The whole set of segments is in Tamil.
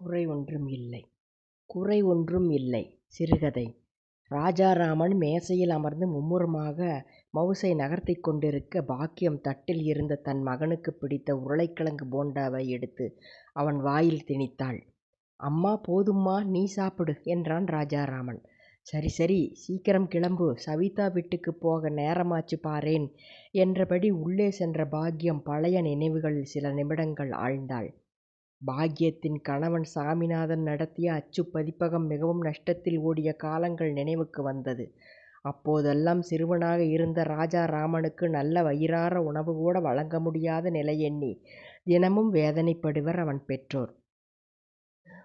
குறை ஒன்றும் இல்லை குறை ஒன்றும் இல்லை சிறுகதை ராஜாராமன் மேசையில் அமர்ந்து மும்முரமாக மவுசை நகர்த்திக் கொண்டிருக்க பாக்கியம் தட்டில் இருந்த தன் மகனுக்குப் பிடித்த உருளைக்கிழங்கு போண்டாவை எடுத்து அவன் வாயில் திணித்தாள். அம்மா போதும்மா நீ சாப்பிடு என்றான் ராஜாராமன். சரி சரி சீக்கிரம் கிளம்பு சவிதா வீட்டுக்குப் போக நேரமாச்சு பாரேன் என்றபடி உள்ளே சென்ற பாக்கியம் பழைய நினைவுகளில் சில நிமிடங்கள் ஆழ்ந்தாள். பாக்கியத்தின் கணவன் சாமிநாதன் நடத்திய அச்சுப் பதிப்பகம் மிகவும் நஷ்டத்தில் ஓடிய காலங்கள் நினைவுக்கு வந்தது. அப்போதெல்லாம் சிறுவனாக இருந்த ராஜாராமனுக்கு நல்ல வயிறார உணவு கூட வழங்க முடியாத நிலையெண்ணி தினமும் வேதனைப்படுவர் அவன் பெற்றோர்.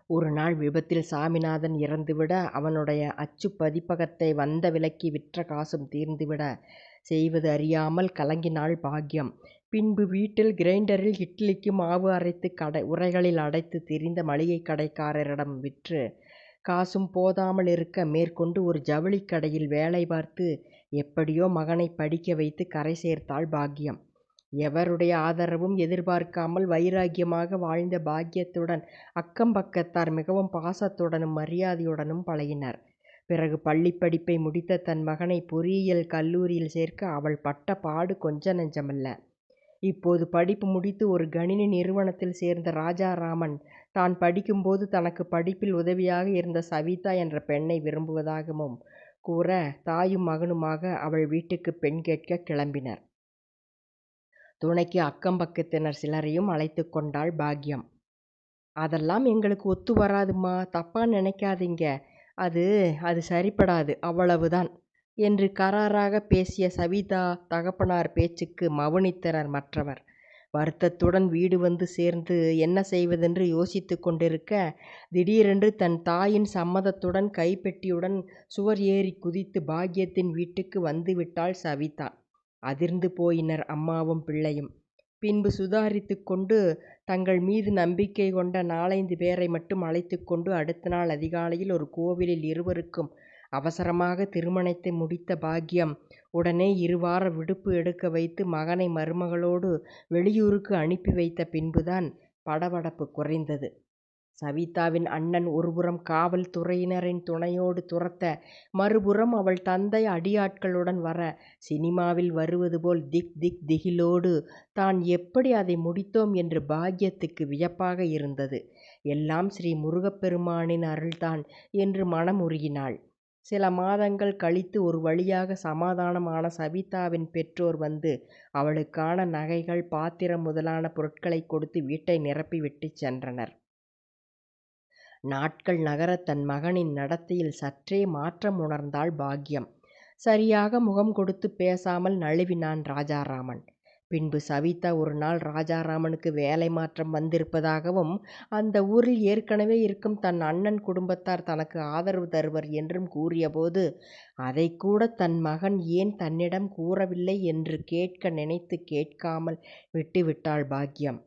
ஒரு நாள் விபத்தில் சாமிநாதன் இறந்துவிட அவனுடைய அச்சுப் பதிப்பகத்தை வந்த விலைக்கு விற்ற காசும் தீர்ந்துவிட செய்வது அறியாமல் கலங்கினாள் பாக்கியம். பின்பு வீட்டில் கிரைண்டரில் இட்லிக்கு மாவு அரைத்து கடை உறைகளில் அடைத்துத் திரிந்த மளிகைக் கடைக்காரரிடம் விற்று காசும் போதாமல் இருக்க மேற்கொண்டு ஒரு ஜவுளிக் கடையில் வேலை பார்த்து எப்படியோ மகனைப் படிக்க வைத்து கரை சேர்த்தாள் பாக்கியம். எவருடைய ஆதரவும் எதிர்பார்க்காமல் வைராக்கியமாக வாழ்ந்த பாக்கியத்துடன் அக்கம் பக்கத்தார் மிகவும் பாசத்துடனும் மரியாதையுடனும் பழகினர். பிறகு பள்ளிப் படிப்பை முடித்த தன் மகனை பொறியியல் கல்லூரியில் சேர்க்க அவள் பட்ட பாடு கொஞ்ச நெஞ்சமல்ல. இப்போது படிப்பு முடித்து ஒரு கணினி நிறுவனத்தில் சேர்ந்த ராஜாராமன் தான் படிக்கும்போது தனக்கு படிப்பில் உதவியாக இருந்த சவிதா என்ற பெண்ணை விரும்புவதாகவும் கூற தாயும் மகனுமாக அவள் வீட்டுக்கு பெண் கேட்க கிளம்பினர். துணைக்கு அக்கம் பக்கத்தினர் சிலரையும் அழைத்துக் கொண்டாள் பாக்கியம். அதெல்லாம் எங்களுக்கு ஒத்து வராதும்மா தப்பா நினைக்காதீங்க அது அது சரிப்படாது அவ்வளவுதான் என்று கறாராகப் பேசிய சவிதா தகப்பனார் பேச்சுக்கு மவுனித்தனர் மற்றவர். வருத்தத்துடன் வீடு வந்து சேர்ந்து என்ன செய்வதென்று யோசித்துக் கொண்டிருக்க திடீரென்று தன் தாயின் சம்மதத்துடன் கைப்பெட்டியுடன் சுவர் ஏறிக் குதித்து பாக்கியத்தின் வீட்டுக்கு வந்துவிட்டாள் சவிதா. அதிர்ந்து போயினர் அம்மாவும் பிள்ளையும். பின்பு சுதாரித்துக் கொண்டு தங்கள் மீது நம்பிக்கை கொண்ட நாலைந்து பேரை மட்டும் அழைத்துக் கொண்டு அடுத்த நாள் அதிகாலையில் ஒரு கோவிலில் இருவருக்கும் அவசரமாக திருமணத்தை முடித்த பாக்கியம் உடனே இருவார விடுப்பு எடுக்க வைத்து மகனை மருமகளோடு வெளியூருக்கு அனுப்பி வைத்த பின்புதான் படபடப்பு குறைந்தது. சவிதாவின் அண்ணன் ஒருபுறம் காவல் துறையினரின் துணையோடு துரத்த மறுபுறம் அவள் தந்தை அடியாட்களுடன் வர சினிமாவில் வருவது போல் திக் திக் திகிலோடு தான் எப்படி அதை முடித்தோம் என்று பாக்கியத்துக்கு வியப்பாக இருந்தது. எல்லாம் ஸ்ரீ முருகப்பெருமானின் அருள்தான் என்று மனம் உருகினாள். சில மாதங்கள் கழித்து ஒரு வழியாக சமாதானமான சவிதாவின் பெற்றோர் வந்து அவளுக்கான நகைகள் பாத்திரம் முதலான பொருட்களைக் கொடுத்து வீட்டை நிரப்பிவிட்டுச் சென்றனர். நாட்கள் நகர தன் மகனின் நடத்தையில் சற்றே மாற்றம் உணர்ந்தாள் பாக்கியம். சரியாக முகம் கொடுத்துப் பேசாமல் நழுவினான் ராஜாராமன். பின்பு சவிதா ஒரு நாள் ராஜாராமனுக்கு வேலை மாற்றம் வந்திருப்பதாகவும் அந்த ஊரில் ஏற்கனவே இருக்கும் தன் அண்ணன் குடும்பத்தார் தனக்கு ஆதரவு தருவர் என்றும் கூறியபோது அதைக்கூட தன் மகன் ஏன் தன்னிடம் கூறவில்லை என்று கேட்க நினைத்து கேட்காமல் விட்டுவிட்டாள் பாக்கியம்.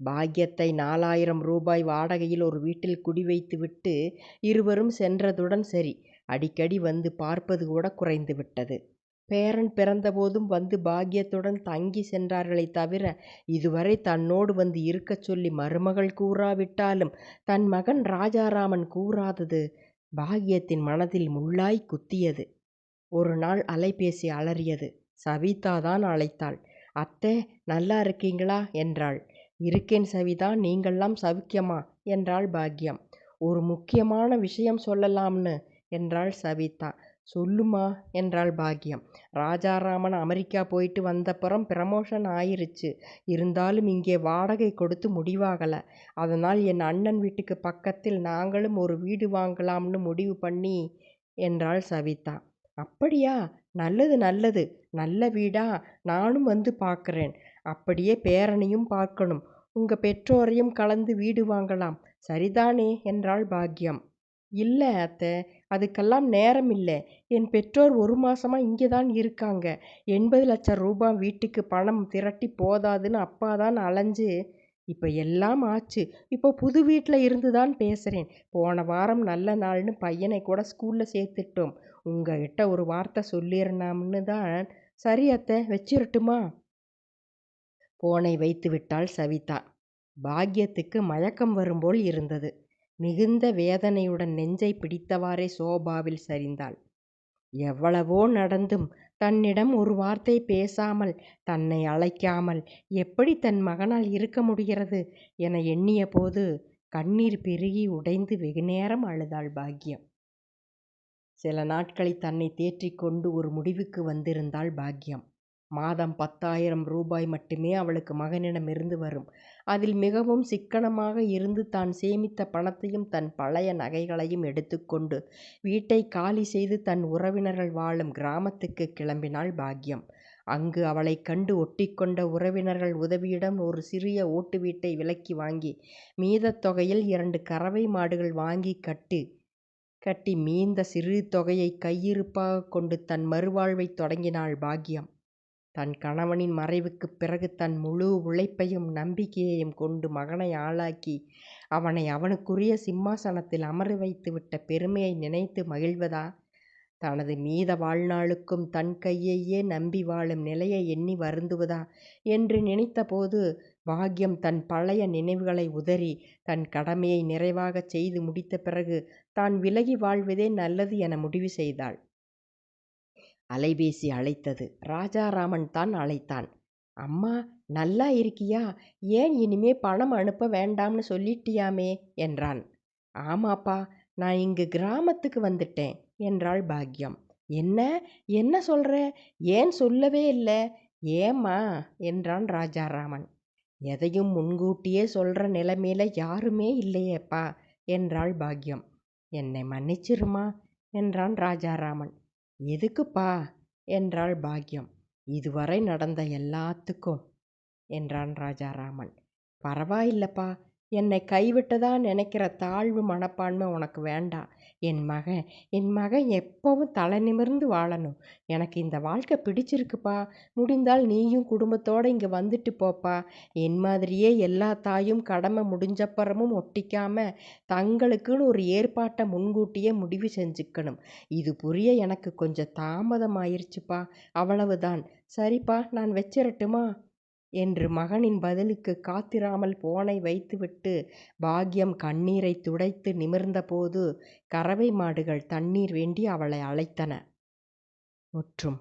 பாக்கியத்தை நாலாயிரம் ரூபாய் வாடகையில் ஒரு வீட்டில் குடிவைத்துவிட்டு இருவரும் சென்றதுடன் சரி அடிக்கடி வந்து பார்ப்பது கூட குறைந்துவிட்டது. பேரன் பிறந்தபோதும் வந்து பாக்கியத்துடன் தங்கிச் சென்றார்களே தவிர இதுவரை தன்னோடு வந்து இருக்கச் சொல்லி மருமகள் கூறாவிட்டாலும் தன் மகன் ராஜாராமன் கூறாதது பாக்கியத்தின் மனதில் முள்ளாய்க் குத்தியது. ஒரு நாள் அலைபேசி அலறியது. சவிதாதான் அழைத்தாள். அத்தே நல்லா இருக்கீங்களா என்றாள். இருக்கேன் சவிதா நீங்கெல்லாம் சவுக்கியமா என்றாள் பாக்கியம். ஒரு முக்கியமான விஷயம் சொல்லலாம்னு என்றாள் சவிதா. சொல்லும்மா என்றாள் பாக்கியம். ராஜாராமன் அமெரிக்கா போயிட்டு வந்தப்புறம் ப்ரமோஷன் ஆயிருச்சு. இருந்தாலும் இங்கே வாடகை கொடுத்து முடிவாகலை அதனால் என் அண்ணன் வீட்டுக்கு பக்கத்தில் நாங்களும் ஒரு வீடு வாங்கலாம்னு முடிவு பண்ணி என்றாள் சவிதா. அப்படியா நல்லது நல்லது நல்ல வீடா நானும் வந்து பார்க்குறேன் அப்படியே பேரனையும் பார்க்கணும். உங்கள் பெற்றோரையும் கலந்து வீடு வாங்கலாம் சரிதானே என்றாள் பாக்கியம். இல்லை அத்தை அதுக்கெல்லாம் நேரம் இல்லை என் பெற்றோர் ஒரு மாசமா இங்கதான் இருக்காங்க. எண்பது லட்சம் ரூபா வீட்டுக்கு பணம் திரட்டி போதாதுன்னு அப்பாதான் அலைஞ்சு இப்போ எல்லாம் ஆச்சு. இப்போ புது வீட்ல இருந்துதான் பேசுகிறேன் போன வாரம் நல்ல நாள்னு பையனை கூட ஸ்கூலில் சேர்த்துட்டோம். உங்ககிட்ட ஒரு வார்த்தை சொல்லிரணும்னு தான் சரி அத்தை வச்சிரட்டுமா போனை வைத்து விட்டாள் சவிதா. பாக்கியத்துக்கு மயக்கம் வரும்போல் இருந்தது. மிகுந்த வேதனையுடன் நெஞ்சை பிடித்தவாறே சோபாவில் சரிந்தாள். எவ்வளவோ நடந்தும் தன்னிடம் ஒரு வார்த்தை பேசாமல் தன்னை அழைக்காமல் எப்படி தன் மகனால் இருக்க முடிகிறது என எண்ணியபோது கண்ணீர் பெருகி உடைந்து வெகுநேரம் அழுதாள் பாக்கியம். சில நாட்களில் தன்னை தேற்றிக்கொண்டு ஒரு முடிவுக்கு வந்திருந்தாள் பாக்கியம். மாதம் பத்தாயிரம் ரூபாய் மட்டுமே அவளுக்கு மகனிடமிருந்து வரும். அதில் மிகவும் சிக்கனமாக இருந்து தான் சேமித்த பணத்தையும் தன் பழைய நகைகளையும் எடுத்துக்கொண்டு வீட்டைக் காலி செய்து தன் உறவினர்கள் வாழும் கிராமத்துக்குக் கிளம்பினாள் பாக்கியம். அங்கு அவளைக் கண்டு ஒட்டிக்கொண்ட உறவினர்கள் உதவியுடன் ஒரு சிறிய ஓட்டு வீட்டை விலைக்கு வாங்கி மீதத் தொகையில் இரண்டு கறவை மாடுகள் வாங்கிக் கட்டி கட்டி மீந்த சிறு தொகையைக் கையிருப்பாகக் கொண்டு தன் மறுவாழ்வைத் தொடங்கினாள் பாக்கியம். தன் கணவனின் மறைவுக்குப் பிறகு தன் முழு உழைப்பையும் நம்பிக்கையையும் கொண்டு மகனை ஆளாக்கி அவனை அவனுக்குரிய சிம்மாசனத்தில் அமர வைத்துவிட்ட பெருமையை நினைத்து மகிழ்வதா தனது மீத வாழ்நாளுக்கும் தன் கையையே நம்பி வாழும் நிலையை எண்ணி வருந்துவதா என்று நினைத்தபோது பாக்யம் தன் பழைய நினைவுகளை உதறி தன் கடமையை நிறைவாகச் செய்து முடித்த பிறகு தான் விலகி வாழ்வதே நல்லது என முடிவு செய்தாள். அலைபேசி அழைத்தது. ராஜாராமன் தான் அழைத்தான். அம்மா நல்லா இருக்கியா? ஏன் இனிமே பணம் அனுப்ப வேண்டாம்னு சொல்லிட்டியாமே என்றான். ஆமாப்பா நான் இங்கு கிராமத்துக்கு வந்துட்டேன் என்றாள் பாக்கியம். என்ன என்ன சொல்ற? ஏன் சொல்லவே இல்லை ஏம்மா என்றான் ராஜாராமன். எதையும் முன்கூட்டியே சொல்ற நிலைமையில யாருமே இல்லையேப்பா என்றாள் பாக்கியம். என்னை மன்னிச்சிருமா என்றான் ராஜாராமன். எதுக்குப்பா என்றாள் பாக்கியம். இதுவரை நடந்த எல்லாத்துக்கும் என்றான் ராஜாராமன். பரவாயில்லப்பா என்னை கைவிட்டதா நினைக்கிற தாழ்வு மனப்பான்மை உனக்கு வேண்டாம். என் மகன் என் மகன் எப்பவும் தலை நிமிர்ந்து வாழணும். எனக்கு இந்த வாழ்க்கை பிடிச்சிருக்குப்பா. முடிந்தால் நீயும் குடும்பத்தோடு இங்கே வந்துட்டு போப்பா. என் மாதிரியே எல்லா தாயும் கடமை முடிஞ்சப்புறமும் ஒட்டிக்காமல் தங்களுக்குன்னு ஒரு ஏற்பாட்டை முன்கூட்டியே முடிவு செஞ்சுக்கணும். இது புரிய எனக்கு கொஞ்சம் தாமதமாயிருச்சுப்பா அவ்வளவுதான். சரிப்பா நான் வச்சிரட்டுமா? என்று மகனின் பதிலுக்குக் காத்திராமல் போனை வைத்துவிட்டு பாக்யம் கண்ணீரைத் துடைத்து நிமிர்ந்தபோது கறவை மாடுகள் தண்ணீர் வேண்டி அவளை அழைத்தன. முற்றும்.